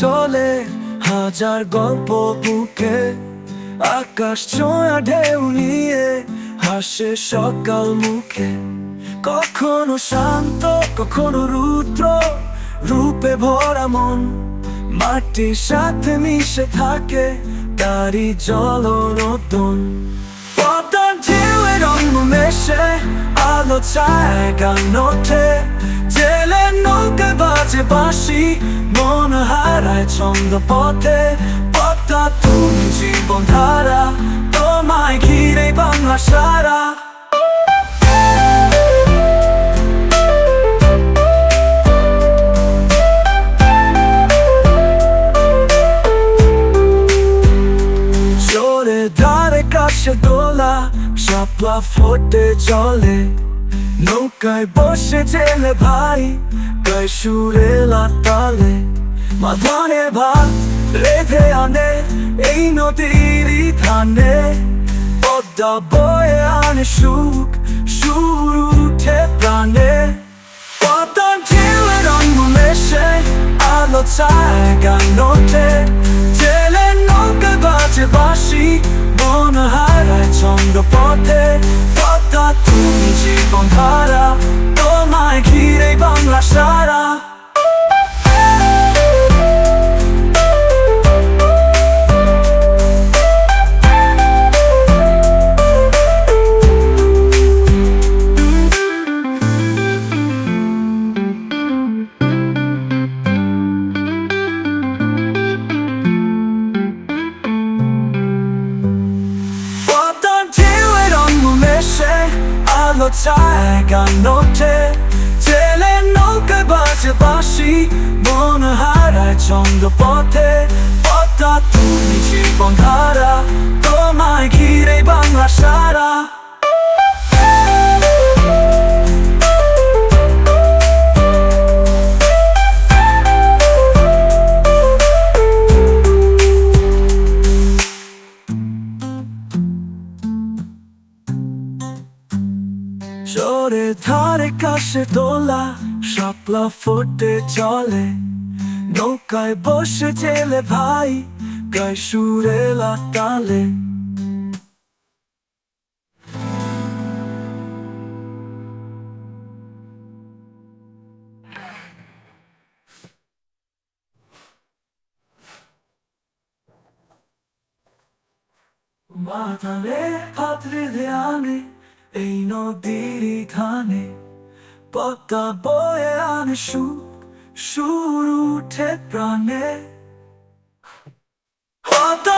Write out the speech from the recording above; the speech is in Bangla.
চলে, হাজার গল্প বুকে, আকাশ ছোঁয়া ঢেউ নিয়ে হাসে সকাল মুখে। কখনো শান্ত, কখনো রুদ্র, রূপে ভরা মন, মাটির সাথে মিশে থাকে তারই জলরোদন। পদ্মার ঢেউয়ে রঙ মেশে, আলো ছায় গান ওঠে বাজে বাঁশি মন হারায় ছন্দ পথে পদ্মা তুমি জীবন ধারা তোমায় ঘিরে বাংলা সারা। কাছে দোলা, শাপলা ফোটে জলে। নৌকায় বসে জেলে ভাই গায়ে সুরে তালে মাথানে ভাত রেধে আনে এই নদীর ধানে পদ্মা বয়ে আনে সুখ, সুর উঠে প্রাণে। পদ্মার ঢেউয়ে রঙ মেশে আলো ছায় গান ওঠে। জেলে ছায় গান ওঠে জেলে নৌকা বাজে বাঁশি, মন হারায় ছন্দ পথে পদ্মা তুমি জীবন ধারা তোমায় ঘিরে বাংলা সারা। জোরে ধারে কাছে দোলা, শাপলা ফুটে চলে নৌকায় বসে জেলে ভাই গায়ে সুরে তালে মাথালে হাত রেঁধে আনে এই নদীর ধানে পদ্মা বয়ে আনে সুখ সুর উঠে প্রাণে। পদ্মার